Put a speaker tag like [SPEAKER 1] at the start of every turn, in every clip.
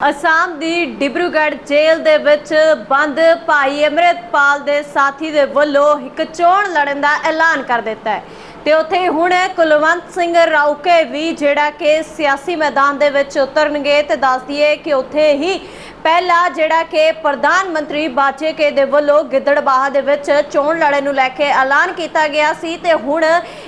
[SPEAKER 1] ਅਸਾਮ ਦੀ ਡਿਬਰੂਗੜ੍ਹ ਜੇਲ੍ਹ ਦੇ ਵਿੱਚ ਬੰਦ ਭਾਈ ਅਮਰਿਤਪਾਲ ਦੇ ਸਾਥੀ ਦੇ ਵੱਲੋਂ ਇੱਕ ਚੋਣ ਲੜਨ ਦਾ ਐਲਾਨ ਕਰ ਦਿੱਤਾ ਹੈ। ਤੇ ਉੱਥੇ ਹੁਣ ਕੁਲਵੰਤ ਸਿੰਘ ਰਾਉਕੇ ਵੀ ਜਿਹੜਾ ਕਿ ਸਿਆਸੀ ਮੈਦਾਨ ਦੇ ਵਿੱਚ ਉਤਰਨਗੇ ਤੇ ਦੱਸ ਦਈਏ ਕਿ ਉੱਥੇ ਹੀ ਪਹਿਲਾ ਜਿਹੜਾ ਕਿ ਪ੍ਰਧਾਨ ਮੰਤਰੀ ਬਾਜੇਕੇ ਦੇ ਵੱਲੋਂ ਗਿੱਦੜਬਾਹਾ ਦੇ ਵਿੱਚ ਚੋਣ ਲੜਨ ਨੂੰ ਲੈ ਕੇ ਐਲਾਨ ਕੀਤਾ ਗਿਆ ਸੀ ਤੇ ਹੁਣ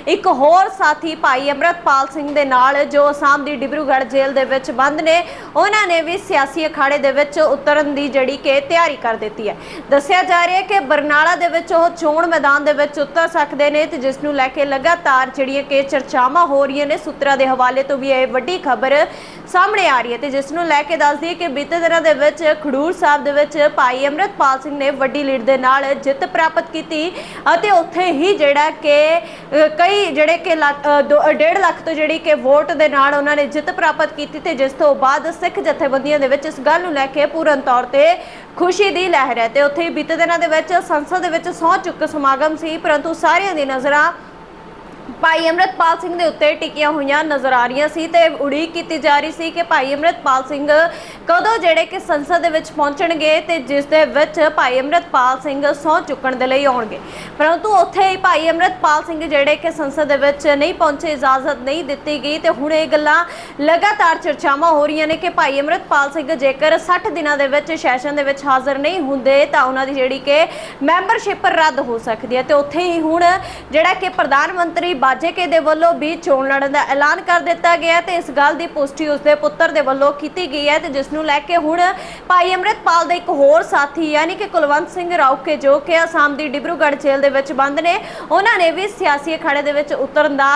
[SPEAKER 1] ਇੱਕ ਹੋਰ ਸਾਥੀ ਭਾਈ ਅਮਰਤਪਾਲ ਸਿੰਘ ਦੇ ਨਾਲ ਜੋ ਅਸਾਮ ਦੀ ਡਿਬਰੂਗੜ੍ਹ ਜੇਲ੍ਹ ਦੇ ਵਿੱਚ ਬੰਦ ਨੇ, ਉਹਨਾਂ ਨੇ ਵੀ ਸਿਆਸੀ ਅਖਾੜੇ ਦੇ ਵਿੱਚ ਉਤਰਨ ਦੀ ਜਿਹੜੀ ਕਿ ਤਿਆਰੀ ਕਰ ਦਿੱਤੀ ਹੈ। ਦੱਸਿਆ ਜਾ ਰਿਹਾ ਹੈ ਕਿ ਬਰਨਾਲਾ ਦੇ ਵਿੱਚ ਉਹ ਚੋਣ ਮੈਦਾਨ ਦੇ ਵਿੱਚ ਉਤਰ ਸਕਦੇ ਨੇ ਤੇ ਜਿਸ ਨੂੰ ਲੈ ਕੇ ਲਗਾਤਾਰ ਜਿਹੜੀਆਂ ਕਿ ਚਰਚਾਵਾਂ ਹੋ ਰਹੀਆਂ ਨੇ, ਸੂਤਰਾਂ ਦੇ ਹਵਾਲੇ ਤੋਂ ਵੀ ਇਹ ਵੱਡੀ ਖਬਰ ਸਾਹਮਣੇ ਆ ਰਹੀ ਹੈ ਤੇ ਜਿਸ ਨੂੰ ਲੈ ਕੇ ਦੱਸਦੀ ਦਈਏ ਕਿ ਬੀਤੇ ਦਿਨਾਂ ਦੇ ਵਿੱਚ ਖਡੂਰ ਸਾਹਿਬ ਦੇ ਵਿੱਚ ਭਾਈ ਅਮਰਤਪਾਲ ਸਿੰਘ ਨੇ ਵੱਡੀ ਲੀਡ ਦੇ ਨਾਲ ਜਿੱਤ ਪ੍ਰਾਪਤ ਕੀਤੀ ਅਤੇ ਉੱਥੇ ਹੀ ਜਿਹੜਾ ਕਿ ਕਈ ਜਿਹੜੇ ਕਿ 1.5 ਲੱਖ ਤੋਂ ਜਿਹੜੀ ਕਿ ਵੋਟ ਦੇ ਨਾਲ ਉਹਨਾਂ ਨੇ ਜਿੱਤ ਪ੍ਰਾਪਤ ਕੀਤੀ ਤੇ ਜਿਸ ਤੋਂ ਬਾਅਦ ਸਿੱਖ ਜਥੇਬੰਦੀਆਂ ਦੇ ਵਿੱਚ ਇਸ ਗੱਲ ਨੂੰ ਲੈ ਕੇ ਪੂਰਨ ਤੌਰ ਤੇ ਖੁਸ਼ੀ ਦੀ ਲਹਿਰ ਹੈ ਤੇ ਉੱਥੇ ਹੀ ਬੀਤੇ ਦਿਨਾਂ ਦੇ ਵਿੱਚ ਸੰਸਦ ਦੇ ਵਿੱਚ ਸਹੁੰ ਚੁੱਕ ਸਮਾਗਮ ਸੀ, ਪਰੰਤੂ ਸਾਰਿਆਂ ਦੀ ਨਜ਼ਰਾਂ ਭਾਈ ਅਮਰਤਪਾਲ ਸਿੰਘ ਦੇ ਉੱਤੇ ਟਿਕੀਆਂ ਹੋਈਆਂ ਨਜ਼ਰ ਆ ਰਹੀਆਂ ਸੀ ਤੇ ਉਡੀਕ ਕੀਤੀ ਜਾ ਰਹੀ ਸੀ ਕਿ ਭਾਈ ਅਮਰਤਪਾਲ ਸਿੰਘ ਕਦੋਂ ਜਿਹੜੇ ਕਿ ਸੰਸਦ ਦੇ ਵਿੱਚ ਪਹੁੰਚਣਗੇ ਤੇ ਜਿਸ ਦੇ ਵਿੱਚ ਭਾਈ ਅਮਰਤਪਾਲ ਸਿੰਘ ਸਹੁੰ ਚੁੱਕਣ ਦੇ ਲਈ ਆਉਣਗੇ। ਪਰੰਤੂ ਉੱਥੇ ਹੀ ਭਾਈ ਅਮਰਤਪਾਲ ਸਿੰਘ ਜਿਹੜੇ ਕਿ ਸੰਸਦ ਦੇ ਵਿੱਚ ਨਹੀਂ ਪਹੁੰਚੇ, ਇਜਾਜ਼ਤ ਨਹੀਂ ਦਿੱਤੀ ਗਈ ਤੇ ਹੁਣ ਇਹ ਗੱਲਾਂ ਲਗਾਤਾਰ ਚਰਚਾਵਾਂ ਹੋ ਰਹੀਆਂ ਨੇ ਕਿ ਭਾਈ ਅਮਰਤਪਾਲ ਸਿੰਘ ਜੇਕਰ 60 ਦਿਨਾਂ ਦੇ ਵਿੱਚ ਸੈਸ਼ਨ ਦੇ ਵਿੱਚ ਹਾਜ਼ਰ ਨਹੀਂ ਹੁੰਦੇ ਤਾਂ ਉਹਨਾਂ ਦੀ ਜਿਹੜੀ ਕਿ ਮੈਂਬਰਸ਼ਿਪ ਰੱਦ ਹੋ ਸਕਦੀ ਹੈ ਤੇ ਉੱਥੇ ਹੀ ਹੁਣ ਜਿਹੜਾ ਕਿ ਪ੍ਰਧਾਨ ਮੰਤਰੀ ਬਾਜੇਕੇ ਦੇ ਵੱਲੋਂ ਵੀ ਚੋਣ ਲੜਨ ਦਾ ਐਲਾਨ ਕਰ ਦਿੱਤਾ ਗਿਆ ਤੇ ਇਸ ਗੱਲ ਦੀ ਪੁਸ਼ਟੀ ਉਸਦੇ ਪੁੱਤਰ ਦੇ ਵੱਲੋਂ ਕੀਤੀ ਗਈ ਹੈ ਤੇ ਜਿਸ ਨੂੰ ਲੈ ਕੇ ਹੁਣ ਭਾਈ ਅਮਰਿਤਪਾਲ ਦੇ ਇੱਕ ਹੋਰ ਸਾਥੀ ਯਾਨੀ ਕਿ ਕੁਲਵੰਤ ਸਿੰਘ ਰਾਉਕੇ ਜੋ ਕਿ ਅਸਾਮ ਦੀ ਡਿਬਰੂਗੜ੍ਹ ਜੇਲ੍ਹ ਦੇ ਵਿੱਚ ਬੰਦ ਨੇ, ਉਹਨਾਂ ਨੇ ਵੀ ਸਿਆਸੀ ਅਖਾੜੇ ਦੇ ਵਿੱਚ ਉਤਰਨ ਦਾ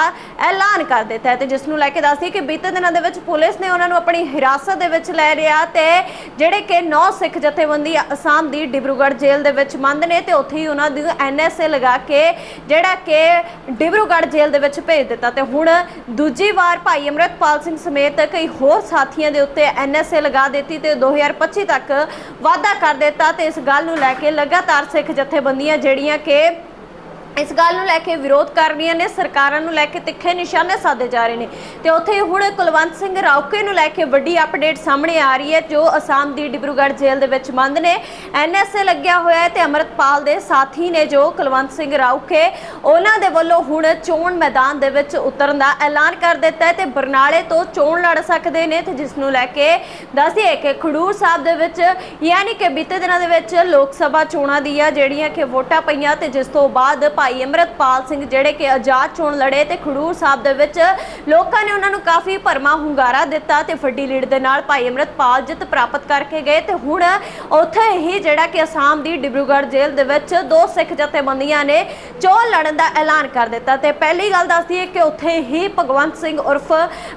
[SPEAKER 1] ਐਲਾਨ ਕਰ ਦਿੱਤਾ ਹੈ ਤੇ ਜਿਸ ਨੂੰ ਲੈ ਕੇ ਦੱਸਦੀ ਕਿ ਬੀਤੇ ਦਿਨਾਂ ਦੇ ਵਿੱਚ ਪੁਲਿਸ ਨੇ ਉਹਨਾਂ ਨੂੰ ਆਪਣੀ ਹਿਰਾਸਤ ਦੇ ਵਿੱਚ ਲੈ ਲਿਆ ਤੇ ਜਿਹੜੇ ਕਿ ਨੌ ਸਿੱਖ ਜਥੇਬੰਦੀ ਅਸਾਮ ਦੀ ਡਿਬਰੂਗੜ੍ਹ ਜੇਲ੍ਹ ਦੇ ਵਿੱਚ ਬੰਦ ਨੇ ਤੇ ਉੱਥੇ ਹੀ ਉਹਨਾਂ ਦੀ ਐਨਐਸਏ ਲਗਾ ਕੇ ਜਿਹੜਾ ਕਿ ਡਿਬਰੂਗੜ੍ਹ ਜੇਲ੍ਹ ਦੇ ਵਿੱਚ ਭੇਜ ਦਿੱਤਾ ਤੇ ਹੁਣ ਦੂਜੀ ਵਾਰ ਭਾਈ ਅਮਰਤਪਾਲ ਸਿੰਘ ਸਮੇਤ ਕਈ ਹੋਰ ਸਾਥੀਆਂ ਦੇ ਉੱਤੇ ਐਨਐਸਏ ਲਗਾ ਦਿੱਤੀ ਤੇ 2025 ਤੱਕ ਵਾਅਦਾ ਕਰ ਦਿੱਤਾ ਤੇ ਇਸ ਗੱਲ ਨੂੰ ਲੈ ਕੇ ਲਗਾਤਾਰ ਸਿੱਖ ਜਥੇਬੰਦੀਆਂ ਜਿਹੜੀਆਂ ਕਿ ਇਸ ਗੱਲ ਨੂੰ ਲੈ ਕੇ ਵਿਰੋਧ ਕਰ ਰਹੀਆਂ ਨੇ, ਸਰਕਾਰਾਂ ਨੂੰ ਲੈ ਕੇ ਤਿੱਖੇ ਨਿਸ਼ਾਨੇ ਸਾਧੇ ਜਾ ਰਹੇ ਨੇ। ਤੇ ਉੱਥੇ ਹੁਣ ਕੁਲਵੰਤ ਸਿੰਘ ਰਾਉਕੇ ਨੂੰ ਲੈ ਕੇ ਵੱਡੀ ਅਪਡੇਟ ਸਾਹਮਣੇ ਆ ਰਹੀ ਹੈ, ਜੋ ਅਸਾਮ ਦੀ ਡਿਬਰੂਗੜ੍ਹ ਜੇਲ੍ਹ ਦੇ ਵਿੱਚ ਬੰਦ ਨੇ। ਐਨਐਸਏ ਲੱਗਿਆ ਹੋਇਆ ਹੈ ਤੇ ਅਮਰਤਪਾਲ ਦੇ ਸਾਥੀ ਨੇ ਜੋ ਕੁਲਵੰਤ ਸਿੰਘ ਰਾਉਕੇ ਉਹਨਾਂ ਦੇ ਵੱਲੋਂ ਹੁਣ ਚੋਣ ਮੈਦਾਨ ਦੇ ਵਿੱਚ ਉਤਰਨ ਦਾ ਐਲਾਨ ਕਰ ਦਿੱਤਾ ਹੈ ਤੇ ਬਰਨਾਲੇ ਤੋਂ ਚੋਣ ਲੜ ਸਕਦੇ ਨੇ ਤੇ ਜਿਸ ਨੂੰ ਲੈ ਕੇ ਦੱਸਿਏ ਕਿ ਖਡੂਰ ਸਾਹਿਬ ਦੇ ਵਿੱਚ ਯਾਨੀ ਕਿ ਬੀਤੇ ਦਿਨਾਂ ਦੇ ਵਿੱਚ ਲੋਕ ਸਭਾ ਚੋਣਾਂ ਦੀਆਂ ਜਿਹੜੀਆਂ ਕਿ ਵੋਟਾਂ ਪਈਆਂ ਤੇ ਜਿਸ ਤੋਂ ਬਾਅਦ ਭਾਈ ਅਮਰਤਪਾਲ ਸਿੰਘ ਜਿਹੜੇ ਕਿ ਆਜ਼ਾਦ ਚੋਣ ਲੜੇ ਤੇ ਖਡੂਰ ਸਾਹਿਬ ਦੇ ਵਿੱਚ ਲੋਕਾਂ ਨੇ ਉਹਨਾਂ ਨੂੰ ਕਾਫੀ ਭਰਮਾ ਹੁੰਗਾਰਾ ਦਿੱਤਾ ਤੇ ਵੱਡੀ ਲੀਡ ਦੇ ਨਾਲ ਭਾਈ ਅਮਰਤਪਾਲ ਜਿੱਤ ਪ੍ਰਾਪਤ ਕਰਕੇ ਗਏ ਤੇ ਹੁਣ ਉੱਥੇ ਹੀ ਜਿਹੜਾ ਕਿ ਅਸਾਮ ਦੀ ਡਿਬਰੂਗੜ੍ਹ ਜੇਲ੍ਹ ਦੇ ਵਿੱਚ ਦੋ ਸਿੱਖ ਜਥੇਬੰਦੀਆਂ ਨੇ ਚੋਣ ਲੜਨ ਦਾ ਐਲਾਨ ਕਰ ਦਿੱਤਾ ਤੇ ਪਹਿਲੀ ਗੱਲ ਦੱਸਦੀ ਹੈ ਕਿ ਉੱਥੇ ਹੀ ਭਗਵੰਤ ਸਿੰਘ ਉਰਫ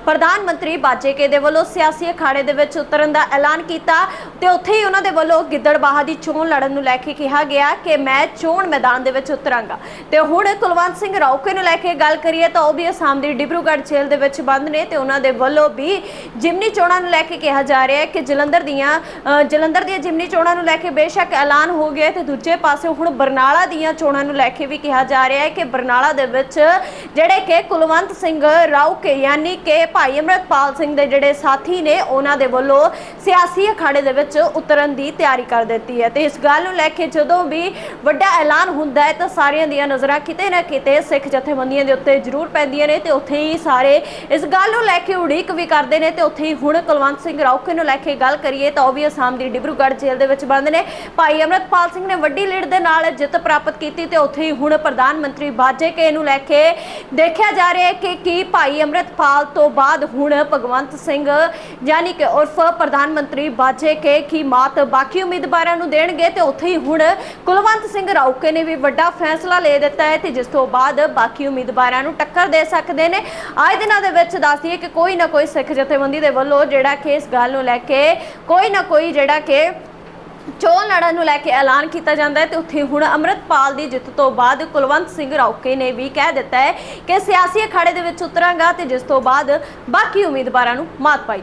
[SPEAKER 1] ਪ੍ਰਧਾਨ ਮੰਤਰੀ ਬਾਜੇਕੇ ਦੇ ਵੱਲੋਂ ਸਿਆਸੀ ਅਖਾੜੇ ਦੇ ਵਿੱਚ ਉਤਰਨ ਦਾ ਐਲਾਨ ਕੀਤਾ ਤੇ ਉੱਥੇ ਹੀ ਉਹਨਾਂ ਦੇ ਵੱਲੋਂ ਗਿੱਦੜਬਾਹਾ ਦੀ ਚੋਣ ਲੜਨ ਨੂੰ ਲੈ ਕੇ ਕਿਹਾ ਗਿਆ ਕਿ ਮੈਂ ਚੋਣ ਮੈਦਾਨ ਦੇ ਵਿੱਚ ਉਤਰਾਂਗਾ। ਤੇ ਹੁਣ ਕੁਲਵੰਤ ਸਿੰਘ ਰਾਉਕੇ ਨੂੰ ਲੈ ਕੇ ਗੱਲ ਕਰੀਏ ਤਾਂ ਉਹ ਵੀ ਅਸਾਮ ਦੀ ਡਿਬਰੂਗੜ੍ਹ ਜੇਲ੍ਹ ਦੇ ਵਿੱਚ ਬੰਦ ਨੇ ਤੇ ਉਹਨਾਂ ਦੇ ਵੱਲੋਂ ਵੀ ਜਿਮਨੀ ਚੋਣਾਂ ਨੂੰ ਲੈ ਕੇ ਕਿਹਾ ਜਾ ਰਿਹਾ ਹੈ ਕਿ ਜਲੰਧਰ ਦੀਆਂ ਜਲੰਧਰ ਦੀਆਂ ਜਿਮਨੀ ਚੋਣਾਂ ਨੂੰ ਲੈ ਕੇ ਬੇਸ਼ੱਕ ਐਲਾਨ ਹੋ ਗਿਆ ਤੇ ਦੂਜੇ ਪਾਸੇ ਹੁਣ ਬਰਨਾਲਾ ਦੀਆਂ ਚੋਣਾਂ ਨੂੰ ਲੈ ਕੇ ਵੀ ਕਿਹਾ ਜਾ ਰਿਹਾ ਹੈ ਕਿ ਬਰਨਾਲਾ ਦੇ ਵਿੱਚ ਜਿਹੜੇ ਕਿ ਕੁਲਵੰਤ ਸਿੰਘ ਰਾਉਕੇ ਯਾਨੀ ਕਿ ਭਾਈ ਅਮਰਤਪਾਲ ਸਿੰਘ ਦੇ ਜਿਹੜੇ ਸਾਥੀ ਨੇ, ਉਹਨਾਂ ਦੇ ਵੱਲੋਂ ਸਿਆਸੀ ਅਖਾੜੇ ਦੇ ਵਿੱਚ ਉਤਰਨ ਦੀ ਤਿਆਰੀ ਕਰ ਦਿੱਤੀ ਹੈ। ਤੇ ਇਸ ਗੱਲ ਨੂੰ ਲੈ ਕੇ ਜਦੋਂ ਵੀ ਵੱਡਾ ਐਲਾਨ ਹੁੰਦਾ ਹੈ, ਤਾਂ ਸਾਰਿਆਂ ਦੀਆਂ ਨਜ਼ਰਾਂ ਕਿਤੇ ਨਾ ਕਿਤੇ ਸਿੱਖ ਜਥੇਬੰਦੀਆਂ ਦੇ ਉੱਤੇ ਜ਼ਰੂਰ ਪੈਂਦੀਆਂ ਨੇ ਤੇ ਉੱਥੇ ਹੀ ਸਾਰੇ ਇਸ ਗੱਲ ਨੂੰ ਲੈ ਕੇ ਉਡੀਕ ਵੀ ਕਰਦੇ ਨੇ ਤੇ ਉੱਥੇ ਹੀ ਹੁਣ ਕੁਲਵੰਤ ਸਿੰਘ ਰਾਉਕੇ ਨੂੰ ਲੈ ਕੇ ਗੱਲ ਕਰੀਏ, ਤਾਂ ਉਹ ਵੀ ਅਸਾਮ ਦੀ ਡਿਬਰੂਗੜ੍ਹ ਜੇਲ੍ਹ ਦੇ ਵਿੱਚ ਬੰਦ ਨੇ। ਭਾਈ ਅਮਰਤਪਾਲ ਸਿੰਘ ਨੇ ਵੱਡੀ ਲੀਡ ਦੇ ਨਾਲ ਜਿੱਤ ਪ੍ਰਾਪਤ ਕੀਤੀ ਤੇ ਉੱਥੇ ਹੀ ਹੁਣ ਪ੍ਰਧਾਨ ਮੰਤਰੀ ਬਾਜੇਕੇ ਨੂੰ ਲੈ ਕੇ ਦੇਖਿਆ ਜਾ ਰਿਹਾ ਹੈ ਕਿ ਕੀ ਭਾਈ ਅਮਰਤਪਾਲ ਤੋਂ ਬਾਅਦ ਹੁਣ ਭਗਵੰਤ ਸਿੰਘ, ਯਾਨੀ ਕਿ ਉਰਫ ਪ੍ਰਧਾਨ ਮੰਤਰੀ ਬਾਜੇਕੇ ਕੀ ਮਾਤ ਬਾਕੀ ਉਮੀਦਵਾਰਾਂ ਨੂੰ ਦੇਣਗੇ ਤੇ ਉੱਥੇ ਹੀ ਹੁਣ ਕੁਲਵੰਤ ਸਿੰਘ ਰਾਉਕੇ ਨੇ ਵੀ ਵੱਡਾ ਫੈਸਲਾ ਲੈ ਦਿੱਤਾ ਹੈ ਤੇ ਜਿਸ ਤੋਂ ਬਾਅਦ ਬਾਕੀ ਉਮੀਦਵਾਰਾਂ ਨੂੰ ਟੱਕਰ ਦੇ ਸਕਦੇ ਨੇ। ਆਏ ਦਿਨਾਂ ਦੇ ਵਿੱਚ ਦੱਸਦੀ ਹੈ ਕਿ ਕੋਈ ਨਾ ਕੋਈ ਸਿੱਖ ਜਥੇਬੰਦੀ ਦੇ ਵੱਲੋਂ ਜਿਹੜਾ ਕਿ ਇਸ ਗੱਲ ਨੂੰ ਲੈ ਕੇ ਕੋਈ ਨਾ ਕੋਈ ਜਿਹੜਾ ਕਿ ਚੋਣ ਲੜਨ ਨੂੰ ਲੈ ਕੇ ਐਲਾਨ ਕੀਤਾ ਜਾਂਦਾ ਹੈ ਤੇ ਉੱਥੇ ਹੁਣ ਅਮਰਤਪਾਲ ਦੀ ਜਿੱਤ ਤੋਂ ਬਾਅਦ ਕੁਲਵੰਤ ਸਿੰਘ ਰਾਉਕੇ ਨੇ ਵੀ ਕਹਿ ਦਿੱਤਾ ਹੈ ਕਿ ਸਿਆਸੀ ਅਖਾੜੇ ਦੇ ਵਿੱਚ ਉਤਰਾਂਗਾ ਤੇ ਜਿਸ ਤੋਂ ਬਾਅਦ ਬਾਕੀ ਉਮੀਦਵਾਰਾਂ ਨੂੰ ਮਾਤ ਪਾਈ